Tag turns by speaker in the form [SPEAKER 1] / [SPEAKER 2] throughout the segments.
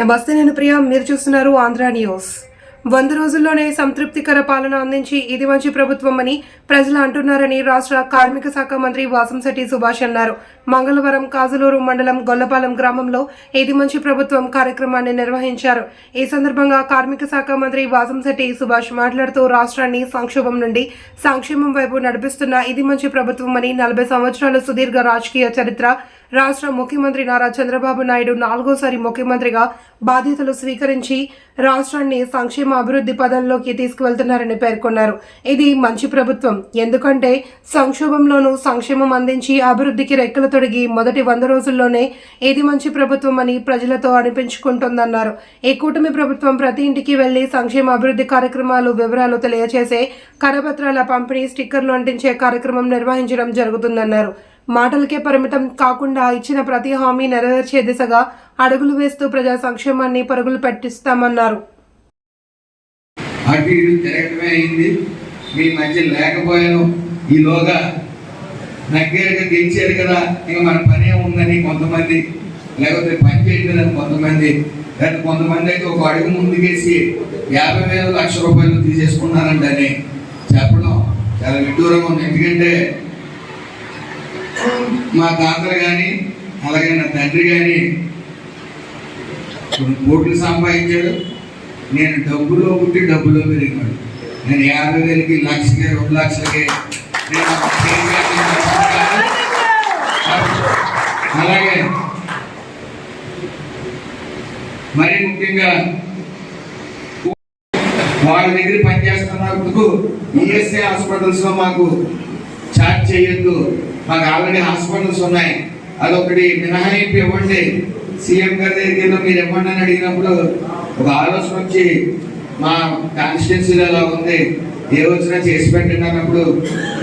[SPEAKER 1] నమస్తే నేను ప్రియా మీరు చూస్తున్నారు ఆంధ్ర న్యూస్. వంద రోజుల్లోనే సంతృప్తికర పాలన అందించి ఇది మంచి ప్రభుత్వం అని ప్రజలు అంటున్నారని రాష్ట్ర కార్మిక శాఖ మంత్రి వాసంశెట్టి సుభాష్ అన్నారు. మంగళవారం కాజులూరు మండలం గొల్లపాలెం గ్రామంలో ఇది మంచి ప్రభుత్వం కార్యక్రమాన్ని నిర్వహించారు. ఈ సందర్భంగా కార్మిక శాఖ మంత్రి వాసంశెట్టి సుభాష్ మాట్లాడుతూ రాష్ట్రాన్ని సంక్షోభం నుండి సంక్షేమం వైపు నడిపిస్తున్న ఇది మంచి ప్రభుత్వం అని నలభై సంవత్సరాల సుదీర్ఘ రాజకీయ చరిత్ర రాష్ట్ర ముఖ్యమంత్రి నారా చంద్రబాబు నాయుడు నాలుగోసారి ముఖ్యమంత్రిగా బాధ్యతలు స్వీకరించి రాష్ట్రాన్ని సంక్షేమ అభివృద్ధి పదంలోకి తీసుకువెళ్తున్నారని పేర్కొన్నారు. ఇది మంచి ప్రభుత్వం. ఎందుకంటే సంక్షోభంలోనూ సంక్షేమం అందించి అభివృద్ధికి రెక్కలు తొడిగి మొదటి వంద రోజుల్లోనే ఇది మంచి ప్రభుత్వం అని ప్రజలతో అనిపించుకుంటోందన్నారు. ఈ కూటమి ప్రభుత్వం ప్రతి ఇంటికి వెళ్ళి సంక్షేమ అభివృద్ధి కార్యక్రమాలు వివరాలు తెలియజేసే కరపత్రాల పంపిణీ స్టిక్కర్లు అంటించే కార్యక్రమం నిర్వహించడం జరుగుతుందన్నారు. మాటలకే పరిమితం కాకుండా ఇచ్చిన ప్రతి హామీ నెరవేర్చే దిశగా అడుగులు వేస్తూ ప్రజా సంక్షేమాన్ని పరుగులు పెట్టిస్తామన్నారు.
[SPEAKER 2] అటు ఇటు అయింది. మీ మధ్య లేకపోయాను. ఈలోగా దగ్గరగా గెలిచారు కదా. ఇక మన పనే ఉందని కొంతమంది లేకపోతే పని చేయలేదని కొంతమంది లేదా కొంతమంది అయితే ఒక అడుగు ముందుకేసి యాభై వేల లక్ష రూపాయలు తీసేసుకున్నారంట అని చెప్పడం చాలా విడ్డూరంగా ఉంది. ఎందుకంటే మా తాతలు కానీ అలాగే నా తండ్రి కానీ కొన్ని కోట్లు సంపాదించాడు. నేను డబ్బులో పుట్టి డబ్బులో పెరిగినాడు నేను యాభై వేలకి లక్షకి రెండు లక్షలకి నేను అలాగే మరి ముఖ్యంగా వాళ్ళ దగ్గర పనిచేస్తున్నందుకు ఈఎస్ఐ హాస్పిటల్స్లో మాకు చార్జ్ చేయొద్దు. మాకు ఆల్రెడీ హాస్పిటల్స్ ఉన్నాయి. అదొకటి మినహాయింపు ఇవ్వండి. సీఎం గారి దగ్గర మీరు ఇవ్వండి అని అడిగినప్పుడు ఒక ఆలోచన వచ్చి మా కాన్స్టిట్యున్సీలో ఎలా ఉంది. ఏ వచ్చినా చేసి పెట్టండి అన్నప్పుడు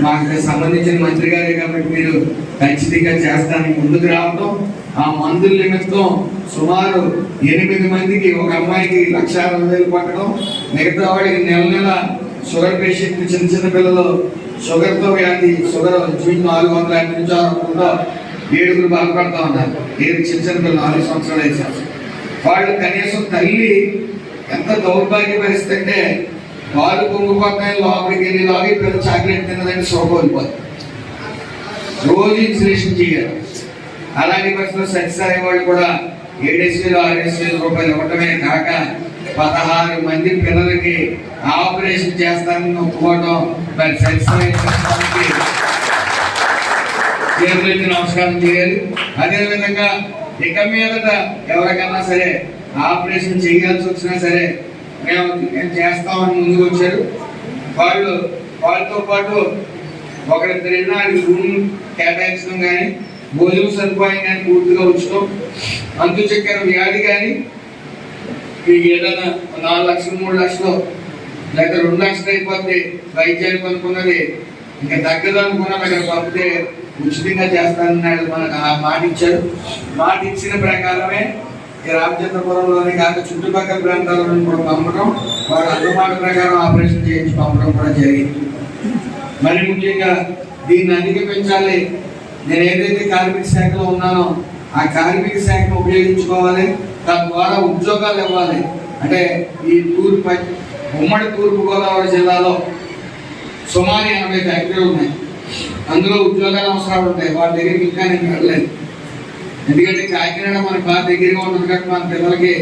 [SPEAKER 2] మాకు సంబంధించిన మంత్రి గారే కాబట్టి మీరు ఖచ్చితంగా చేస్తానికి ముందుకు రావడం ఆ మందుల నిమిత్తం సుమారు ఎనిమిది మందికి ఒక అమ్మాయికి లక్ష అరవై వేలు పట్టడం మిగతా వాడికి నెల నెల షుగర్ పేషెంట్ చిన్న చిన్న పిల్లలు షుగర్తో వ్యాధి షుగర్ ఇంచుమించు నాలుగు వందల యాభై నుంచి ఆరు కూడా ఏడుగురు బాధపడతా ఉన్నారు. ఏడు చిన్న చిన్న పిల్లలు నాలుగు సంవత్సరాలు వేసారు వాళ్ళు కనీసం తల్లి ఎంత దౌర్భాగ్య పరిస్థితి అంటే వాళ్ళు పొంగిపోతాయి లోపలికి వెళ్ళి లాగి పిల్లలు చాక్లెట్ తిన్నదని సోకోలిపోతుంది రోజు ఇన్సులేషన్ చేయాలి. అలాంటి పరిస్థితుల్లో సత్యసాయి వాళ్ళు కూడా ఏడేసి వేలు రూపాయలు ఇవ్వటమే కాక పదహారు మంది పిల్లలకి ఆపరేషన్ చేస్తానని ఒప్పుకోవడం మరి సత్యసాయి చేతులెత్తి నమస్కారం చేయాలి. అదేవిధంగా ఇక మీదట ఎవరికైనా సరే ఆపరేషన్ చేయాల్సి వచ్చినా సరే మేము మేము చేస్తామని ముందుకు వచ్చారు. వాళ్ళు వాళ్ళతో పాటు ఒకరిద్దరైనా రూమ్ కేటాయించడం కానీ భోజనం సదుపాయం కానీ పూర్తిగా ఉంచడం అంతు చక్కెర వ్యాధి కానీ మీకు ఏదైనా నాలుగు లక్షలు మూడు లక్షలు లేదా రెండు లక్షలు అయిపోతే వైద్యానికి అనుకున్నది ఇంకా తగ్గదు అనుకున్నది అక్కడ పంపితే ఉచితంగా చేస్తానన్నాడు మనకు ఆ మాట ఇచ్చారు. మాట ఇచ్చిన ప్రకారమే ఈ రామచంద్రపురంలోని కాక చుట్టుపక్కల ప్రాంతాలను కూడా పంపడం వాడు అందుమాట ప్రకారం ఆపరేషన్ చేయించి పంపడం కూడా జరిగింది. మరి ముఖ్యంగా దీన్ని అధిగమించాలి. నేను ఏదైతే కార్మిక శాఖలో ఉన్నానో ఆ కార్మిక శాఖను ఉపయోగించుకోవాలి తద్వారా ఉద్యోగాలు ఇవ్వాలి. అంటే ఈ తూర్పు ఉమ్మడి తూర్పుగోదావరి జిల్లాలో సుమారు ఎనభై ఫ్యాక్టరీలు ఉన్నాయి. అందులో ఉద్యోగాలు అవసరాలు ఉంటాయి. వాళ్ళ దగ్గరికి ఇంకా నేను వెళ్ళలేదు. ఎందుకంటే కాకినాడ మనకు బాగా దగ్గరగా ఉంటుంది కాబట్టి మన పిల్లలకి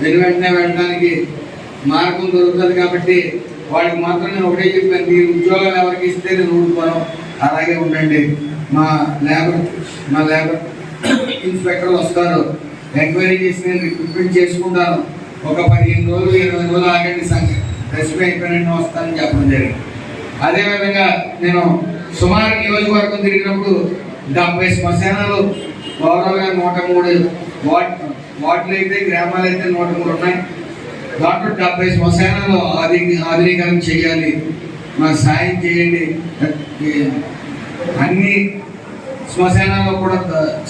[SPEAKER 2] వెను వెంటనే వెళ్ళడానికి మార్గం దొరుకుతుంది కాబట్టి వాళ్ళకి మాత్రం నేను ఒకటే చెప్పాను మీరు ఉద్యోగాలు ఎవరికి ఇస్తే నేను ఊరుకోను. అలాగే ఉండండి. మా లేబర్ మా లేబర్ ఇన్స్పెక్టర్లు వస్తారు. ఎంక్వైరీ చేసి నేను రిక్రూట్మెంట్ చేసుకుంటాను. ఒక పదిహేను రోజులు ఇరవై రోజులు ఆగండి సంఘ రెసిపీ అయిపోయినట్టు వస్తానని చెప్పడం జరిగింది. అదేవిధంగా నేను సుమారు నియోజకవర్గం తిరిగినప్పుడు డెబ్బై శ్మశానాలు ఓవరాల్గా నూట మూడు వార్డ్ వార్డులు అయితే గ్రామాలు అయితే నూట మూడు ఉన్నాయి. దాంట్లో డెబ్బై శ్మశానాలు ఆధునీకరణ చేయాలి. మాకు సాయం చేయండి. అన్ని శ్మశానాల్లో కూడా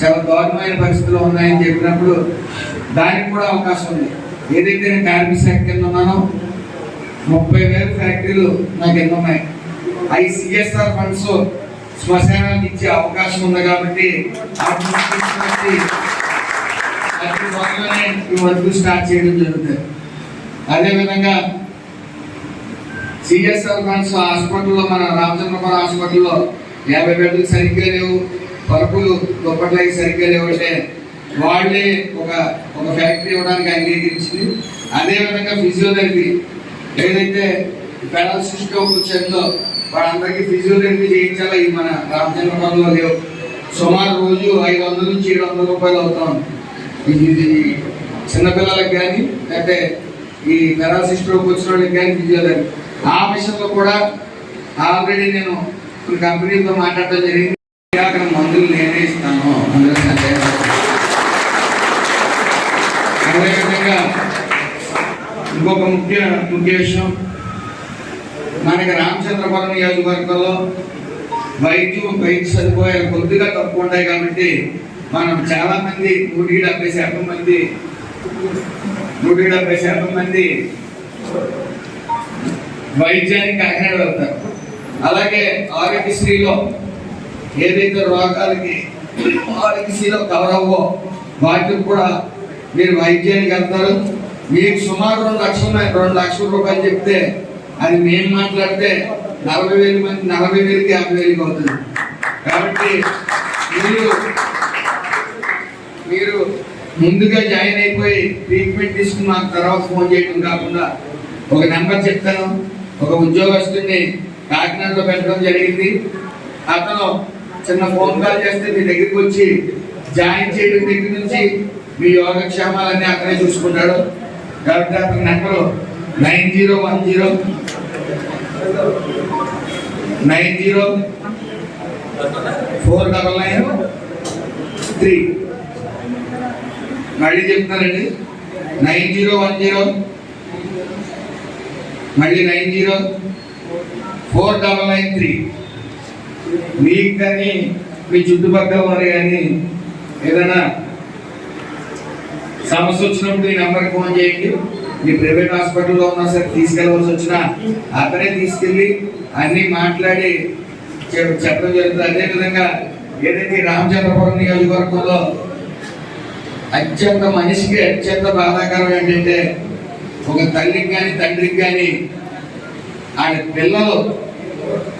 [SPEAKER 2] చాలా దారుణమైన పరిస్థితులు ఉన్నాయని చెప్పినప్పుడు దానికి కూడా అవకాశం ఉంది. ఏదైతే నేను కార్మిక శాఖ కింద ఉన్నానో ముప్పై వేల ఫ్యాక్టరీలు నాకు ఎన్ని ఉన్నాయి. అవి సిఎస్ఆర్ ఫండ్స్ శ్మశానానికి ఇచ్చే అవకాశం ఉంది కాబట్టి వాటిని ఈ వర్క్ స్టార్ట్ చేయడం జరుగుతుంది. అదేవిధంగా సిఎస్ఆర్ ఫండ్స్ హాస్పిటల్లో మన రామచంద్రపురం హాస్పిటల్లో యాభై బెడ్లు సరిగ్గా లేవు. పరుపులు దుప్పట్లకి సరిగ్గా లేవు అంటే వాళ్ళే ఒక ఒక ఫ్యాక్టరీ ఇవ్వడానికి అంగీకరించింది అదేవిధంగా ఫిజియోథెరపీ ఏదైతే పారాలసిస్ స్ట్రోక్ వాళ్ళందరికీ ఫిజియోథెరపీ చేయించాలా? ఈ మన రామచంద్రపురంలో లేవు. సుమారు రోజు ఐదు వందల నుంచి ఏడు వందల రూపాయలు అవుతాం ఇది చిన్నపిల్లలకు కానీ లేకపోతే ఈ పారాలసిస్ వచ్చిన వాళ్ళకి కానీ ఫిజియోథెరపీ ఆ మిషన్లో కూడా ఆల్రెడీ నేను కొన్ని కంపెనీలతో మాట్లాడటం జరిగింది. అక్కడ మందులు నేనే ఇస్తాను. అందులో సందేహం అదేవిధంగా ఇంకొక ముఖ్య ముఖ్య విషయం. మనకి రామచంద్రపురం నియోజకవర్గంలో వైద్యం వైద్య సదుపాయాలు కొద్దిగా తక్కువ ఉంటాయి కాబట్టి మనం చాలా మంది నూటికి డెబ్బై శాతం మంది నూటికి డెబ్బై శాతం మంది వైద్యానికి కాకినాడ వెళ్తారు అలాగే ఆరోగ్యశ్రీలో ఏదైతే రోగాలకి ఆరోగ్యశ్రీలో కవర్ అవ్వో వాటికి కూడా మీరు వైద్యానికి వెళ్తారు. మీకు సుమారు రెండు లక్షలు రెండు లక్షల రూపాయలు చెప్తే అది మేము మాట్లాడితే నలభై వేల మంది నలభై వేలకి యాభై వేలకి అవుతుంది. కాబట్టి మీరు మీరు ముందుగా జాయిన్ అయిపోయి ట్రీట్మెంట్ తీసుకుని మాకు తర్వాత ఫోన్ చేయడం కాకుండా ఒక నెంబర్ చెప్తాను. ఒక ఉద్యోగస్తుని కాకినాడలో పెట్టడం జరిగింది. అతను చిన్న ఫోన్ కాల్ చేస్తే మీ దగ్గరికి వచ్చి జాయిన్ చేయడం దగ్గర నుంచి మీ యోగక్షేమాలన్నీ అక్కడే చూసుకుంటాడు కాబట్టి అతని number nine zero one zero nine zero four double nine three. మళ్ళీ చెప్తున్నానండి నైన్ జీరో వన్ జీరో మళ్ళీ nine zero four double nine three. మీకు కానీ మీ చుట్టుపక్కల వారు కానీ ఏదైనా సమస్య వచ్చినప్పుడు ఈ నెంబర్కి ఫోన్ చేయండి. మీ ప్రైవేట్ హాస్పిటల్లో ఉన్నా సరే తీసుకెళ్ళవలసి వచ్చినా అతనే తీసుకెళ్ళి అన్నీ మాట్లాడి చెప్- చెప్పడం జరుగుతుంది. అదేవిధంగా ఏదైతే రామచంద్రపురం నియోజకవర్గంలో అత్యంత మనిషికి అత్యంత బాధాకరం ఏంటంటే ఒక తల్లికి కానీ తండ్రికి కానీ ఆయన పిల్లలు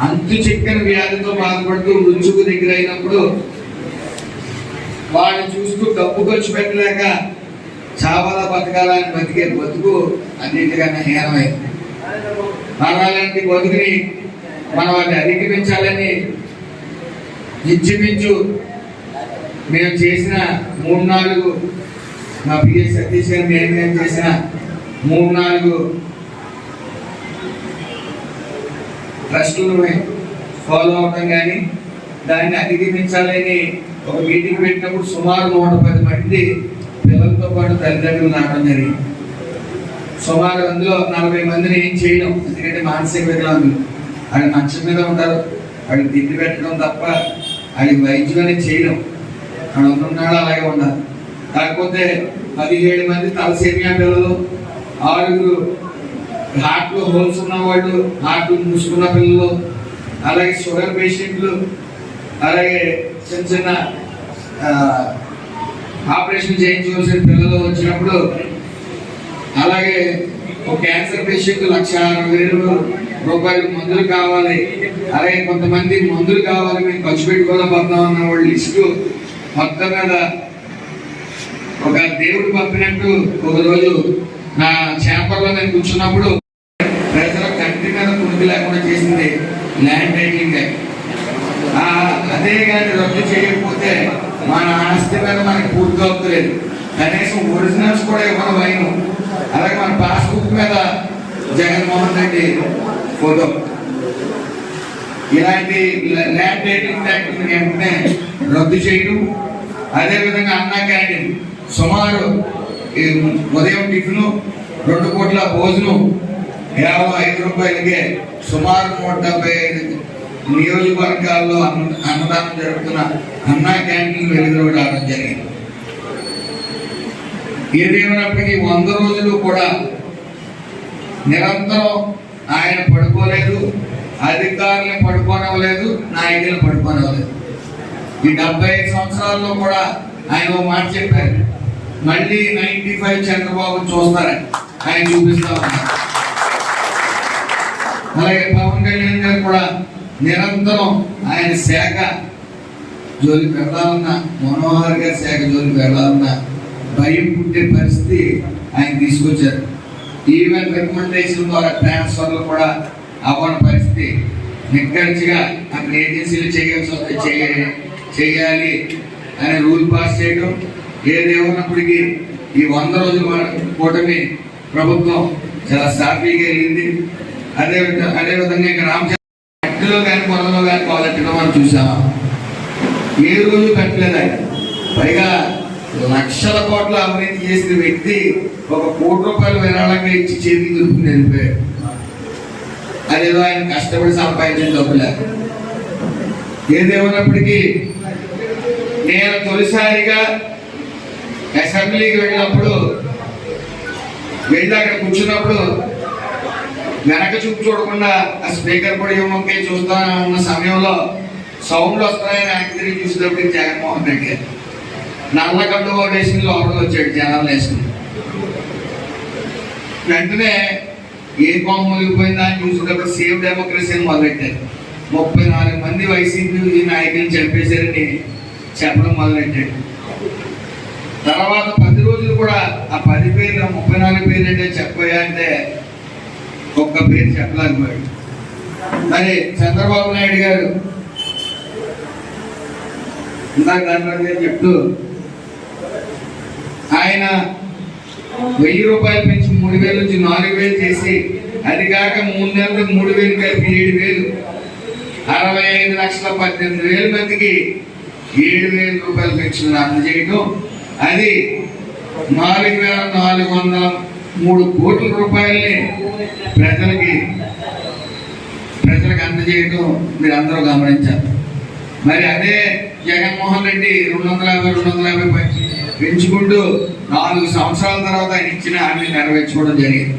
[SPEAKER 2] అంతు చిక్కని వ్యాధితో బాధపడుతూ మృత్యుకు దగ్గర అయినప్పుడు వాడిని చూస్తూ డబ్బు ఖర్చు పెట్టలేక చావాలా బతకాలని బతికే బతుకు అన్నింటికన్నా హీనమైంది. అలాంటి బతుకుని మనం వాటిని అధిగమించాలని ఇంచుమించు మేము చేసిన మూడు నాలుగు మా పిఎస్ సతీష్ గారు నేను చేసిన మూడు నాలుగు ట్రస్టులను ఫాలో అవడం కానీ దాన్ని అధిగమించాలని ఒక మీటింగ్ పెట్టినప్పుడు సుమారు నూట పది మంది పిల్లలతో పాటు తల్లిదండ్రులు నాటడం జరిగింది. సుమారు అందులో నలభై మందిని ఏం చేయడం ఎందుకంటే మానసిక వికలాంగులు వాళ్ళు మంచం మీద ఉంటారు వాళ్ళు తిండి పెట్టడం తప్ప వాళ్ళకి వైద్యం అనేది చేయడం అక్కడ ఉన్నాడు అలాగే ఉండాలి. కాకపోతే పదిహేడు మంది తలసేమియా పిల్లలు ఆరుగురు హార్ట్లో హోల్స్ ఉన్న వాళ్ళు హార్ట్ మూసుకున్న పిల్లలు అలాగే షుగర్ పేషెంట్లు అలాగే చిన్న చిన్న ఆపరేషన్ చేయించవలసిన పిల్లలు వచ్చినప్పుడు అలాగే ఒక క్యాన్సర్ పేషెంట్ లక్ష అరవై వేలు రూపాయలు మందులు కావాలి అలాగే కొంతమంది మందులు కావాలి మేము ఖర్చు పెట్టుకోలేకపోతున్నాం అన్న వాళ్ళ లిస్టు మొత్తం మీద ఒక దేవుడు పంపినట్టు ఒక రోజు నా చేపల్లో నేను కూర్చున్నప్పుడు ప్రజల కంటి మీద కునికి లేకుండా చేసింది ల్యాండ్ టైటిలింగ్ అదే కానీ రద్దు చేయకపోతే మన ఆస్తి మీద మనకి పూర్తి అవుతలేదు. కనీసం ఒరిజినల్స్ కూడా ఇవ్వడం వైను. అలాగే మన పాస్బుక్ మీద జగన్మోహన్ రెడ్డి ఫోటో. ఇలాంటి ల్యాండ్ టైటింగ్ యాక్ట్ వెంటనే రద్దు చేయడం అదేవిధంగా అన్నా క్యాంటీన్. సుమారు ఉదయం టిఫిను రెండు పూట్ల భోజనం కేవలం ఐదు రూపాయలకే. సుమారు నూట డెబ్బై ఐదు నియోజకవర్గాల్లో అన్న అన్నదానం జరుగుతున్న అన్నా క్యాంటీన్ వెలుగులోకి రావడం జరిగింది. ఏదేమైనప్పటికీ వంద రోజులు కూడా నిరంతరం ఆయన పడుకోలేదు అధికారులను పడుకోనవ్వలేదు నాయకులను పడుకోనవ్వలేదు. ఈ డెబ్బై ఐదు సంవత్సరాల్లో కూడా ఆయన ఒక మాట చెప్పారు. మళ్ళీ నైన్టీ ఫైవ్ చంద్రబాబు చూస్తారని ఆయన చూపిస్తా ఉన్నారు. అలాగే పవన్ కళ్యాణ్ గారు కూడా నిరంతరం ఆయన శాఖ జోలికి వెళ్ళాలన్న మనోహర్ గారి శాఖ జోలికి వెళ్ళాలన్న భయం పుట్టే పరిస్థితి ఆయన తీసుకొచ్చారు. ఈవెన్ రికమెండేషన్ ద్వారా ట్రాన్స్ఫర్లు కూడా అవ్వని పరిస్థితి. నిక్కచ్చిగా అక్కడ ఏజెన్సీలు చేయాల్సి వస్తే చేయాలి అనే రూల్ పాస్ చేయడం ఏది ఏమన్నప్పటికీ ఈ వంద రోజుల కూటమి ప్రభుత్వం చాలా సాఫీగా వెళ్ళింది. అదే అదేవిధంగా అదే విధంగా ఇక్కడ రామచంద్ర మట్టిలో కానీ పొలంలో కానీ పాలెట్టడం మనం చూసాం ఏ రోజు పెట్టలేదు ఆయన. పైగా లక్షల కోట్ల అవినీతి చేసిన వ్యక్తి ఒక కోటి రూపాయలు విరాళంగా ఇచ్చి చేతికి దొరుకుతుంది వెళ్ళిపోయాడు అదేదో ఆయన కష్టపడి సంపాదించిన డబ్బులే. ఏదేమన్నప్పటికీ నేను తొలిసారిగా అసెంబ్లీకి వెళ్ళినప్పుడు వెళ్ళి అక్కడ కూర్చున్నప్పుడు వెనక చూపు చూడకుండా ఆ స్పీకర్ కూడా ఏమొకే చూస్తా ఉన్న సమయంలో సౌండ్లు వస్తున్నాయని ఆయన తిరిగి చూసేటప్పుడు జగన్మోహన్ రెడ్డి గారు నల్ల కళ్ళు ఓటేసి లోపలికి వచ్చాడు జనాలు వేసుకుని. వెంటనే ఏ కొమ్మ మునిగిపోయిందా అని చూసినప్పుడు సేవ్ డెమోక్రసీ అని మొదలెట్టారు. ముప్పై నాలుగు మంది వైసీపీ నాయకులు చంపేశారని చెప్పడం మొదలెట్టాడు తర్వాత పది రోజులు కూడా ఆ పది పేర్లు ముప్పై నాలుగు పేర్లు అంటే చెప్పబోయా అంటే ఒక్క పేరు చెప్పలేకపోయాడు మరి చంద్రబాబు నాయుడు గారు ఇందాక దాంట్లో చెప్తూ ఆయన వెయ్యి రూపాయలు పెంచి మూడు వేలు నుంచి నాలుగు వేలు చేసి అది కాక మూడు నెలలకు మూడు వేలు కలిపి ఏడు వేలు అరవై ఐదు లక్షల పద్దెనిమిది వేల మందికి ఏడు వేల రూపాయలు పెన్షన్ అందజేయడం అది నాలుగు వేల నాలుగు వందల మూడు కోట్ల రూపాయల్ని ప్రజలకి ప్రజలకు అందజేయడం మీరు అందరూ గమనించారు మరి అదే జగన్మోహన్ రెడ్డి రెండు వందల యాభై రెండు వందల యాభై పెంచి- పెంచుకుంటూ నాలుగు సంవత్సరాల తర్వాత ఆయన ఇచ్చిన హామీలు నెరవేర్చుకోవడం జరిగింది.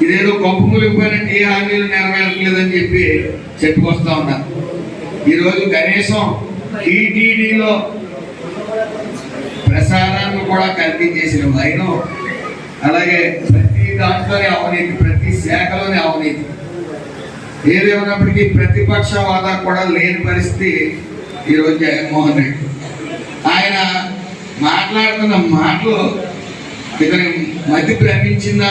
[SPEAKER 2] ఇదేదో గొప్ప ములిగిపోయినట్టు ఏ హామీలు నెరవేరట్లేదని చెప్పి చెప్పుకొస్తా ఉన్నారు ఈరోజు కనీసం టీటీడీలో ప్రసారాన్ని కూడా కల్తీ చేసిన వైనం అలాగే ప్రతి దాంట్లోనే అవినీతి ప్రతి శాఖలోనే అవినీతి. ఏదేమైనప్పటికీ ప్రతిపక్ష హోదా కూడా లేని పరిస్థితి ఈరోజు జగన్మోహన్ రెడ్డి. ఆయన మాట్లాడుతున్న మాటలు ఇతని మతి భ్రమించిందా